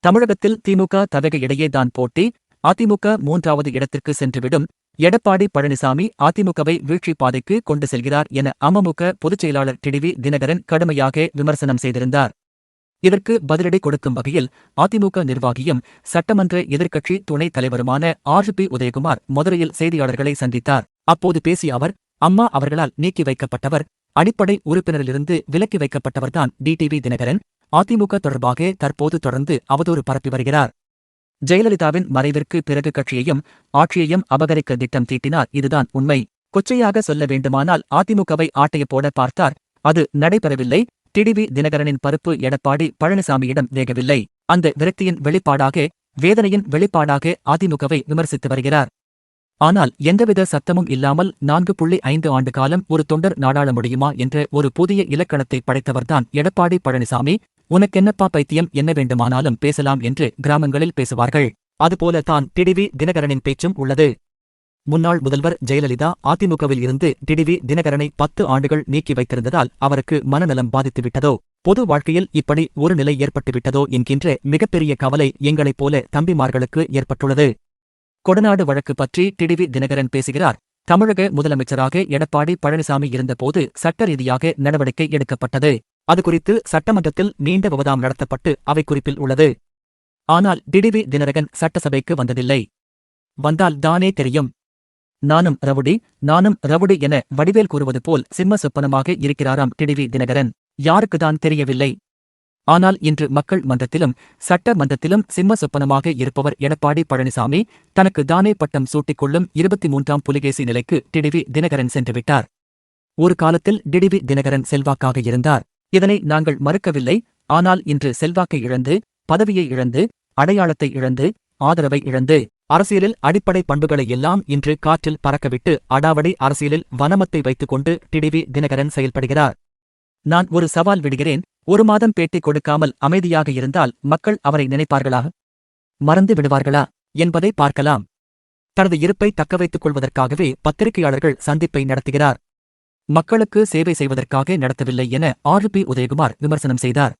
தமிழகத்தில் திமுக தவக இடையேதான் போட்டி. அதிமுக மூன்றாவது இடத்திற்கு சென்றுவிடும். எடப்பாடி பழனிசாமி அதிமுகவை வீழ்ச்சி பாதைக்கு கொண்டு செல்கிறார் என அமமுக பொதுச் செயலாளர் டிடிவி தினகரன் கடுமையாக விமர்சனம் செய்திருந்தார். இதற்கு பதிலடி கொடுக்கும் வகையில் அதிமுக நிர்வாகியும் சட்டமன்ற எதிர்க்கட்சி துணைத் தலைவருமான ஆர் பி உதயகுமார் மதுரையில் செய்தியாளர்களை சந்தித்தார். அப்போது பேசிய அவர் அம்மா அவர்களால் நீக்கி வைக்கப்பட்டவர் அடிப்படை உறுப்பினரிலிருந்து விலக்கி வைக்கப்பட்டவர்தான் டிடிவி தினகரன். அதிமுக தொடர்பாக தற்போது தொடர்ந்து அவதூறு பரப்பி வருகிறார். ஜெயலலிதாவின் மறைவிற்கு பிறகு கட்சியையும் ஆட்சியையும் அபகரிக்க திட்டம் தீட்டினார் இதுதான் உண்மை. கொச்சையாக சொல்ல வேண்டுமானால் அதிமுகவை ஆட்டைய போட பார்த்தார். அது நடைபெறவில்லை. டிடிவி தினகரனின் பருப்பு எடப்பாடி பழனிசாமியிடம் வேகவில்லை. அந்த விரக்தியின் வெளிப்பாடாக வேதனையின் வெளிப்பாடாக அதிமுகவை விமர்சித்து வருகிறார். ஆனால் எந்தவித சத்தமும் இல்லாமல் நான்கு புள்ளி ஐந்து ஆண்டு காலம் ஒரு தொண்டர் நாடாள முடியுமா என்ற ஒரு புதிய இலக்கணத்தை படைத்தவர்தான் எடப்பாடி பழனிசாமி. உனக்கென்னப்பா பைத்தியம்? என்ன வேண்டுமானாலும் பேசலாம் என்று கிராமங்களில் பேசுவார்கள். அதுபோல தான் டிடிவி தினகரனின் பேச்சும் உள்ளது. முன்னாள் முதல்வர் ஜெயலலிதா அதிமுகவில் இருந்து டிடிவி தினகரனை பத்து ஆண்டுகள் நீக்கி வைத்திருந்ததால் அவருக்கு மனநலம் பாதித்துவிட்டதோ? பொது வாழ்க்கையில் இப்படி ஒரு நிலை ஏற்பட்டுவிட்டதோ என்கின்ற மிகப்பெரிய கவலை எங்களைப் போல தம்பிமார்களுக்கு ஏற்பட்டுள்ளது. கொடநாடு வழக்கு பற்றி டிடிவி தினகரன் பேசுகிறார். தமிழக முதலமைச்சராக எடப்பாடி பழனிசாமி இருந்தபோது சட்ட ரீதியாக நடவடிக்கை எடுக்கப்பட்டது. அது குறித்து சட்டமன்றத்தில் நீண்ட விவாதம் நடத்தப்பட்டு அவை குறிப்பில் உள்ளது. ஆனால் டிடிவி தினரகன் சட்டசபைக்கு வந்ததில்லை. வந்தால் தானே தெரியும். நானும் ரவுடி நானும் ரவுடி என வடிவேல் கூறுவது போல் சிம்ம சொப்பனமாக இருக்கிறாராம் டிடிவி தினகரன். யாருக்குதான் தெரியவில்லை. ஆனால் இன்று மக்கள் மன்றத்திலும் சட்ட மன்றத்திலும் சிம்ம சொப்பனமாக இருப்பவர் எடப்பாடி பழனிசாமி தனக்கு தானே பட்டம் சூட்டிக் கொள்ளும் இருபத்தி மூன்றாம் புலிகேசி நிலைக்கு டிடிவி தினகரன் சென்றுவிட்டார். ஒரு காலத்தில் டிடிவி தினகரன் செல்வாக்காக இருந்தார். இதனை நாங்கள் மறுக்கவில்லை. ஆனால் இன்று செல்வாக்கை இழந்து பதவியை இழந்து அடையாளத்தை இழந்து ஆதரவை இழந்து அரசியலில் அடிப்படை பண்புகளை எல்லாம் இன்று காற்றில் பறக்கவிட்டு அடாவடி அரசியலில் வனமத்தை வைத்துக் கொண்டு டிடிவி தினகரன் செயல்படுகிறார். நான் ஒரு சவால் விடுகிறேன். ஒரு மாதம் பேட்டி கொடுக்காமல் அமைதியாக இருந்தால் மக்கள் அவரை நினைப்பார்களா? மறந்து விடுவார்களா? என்பதை பார்க்கலாம். தனது இருப்பை தக்கவைத்துக் கொள்வதற்காகவே பத்திரிகையாளர்கள் சந்திப்பை நடத்துகிறார். மக்களுக்கு சேவை செய்வதற்காக நடத்தவில்லை என ஆர் பி உதயகுமார் விமர்சனம் செய்தார்.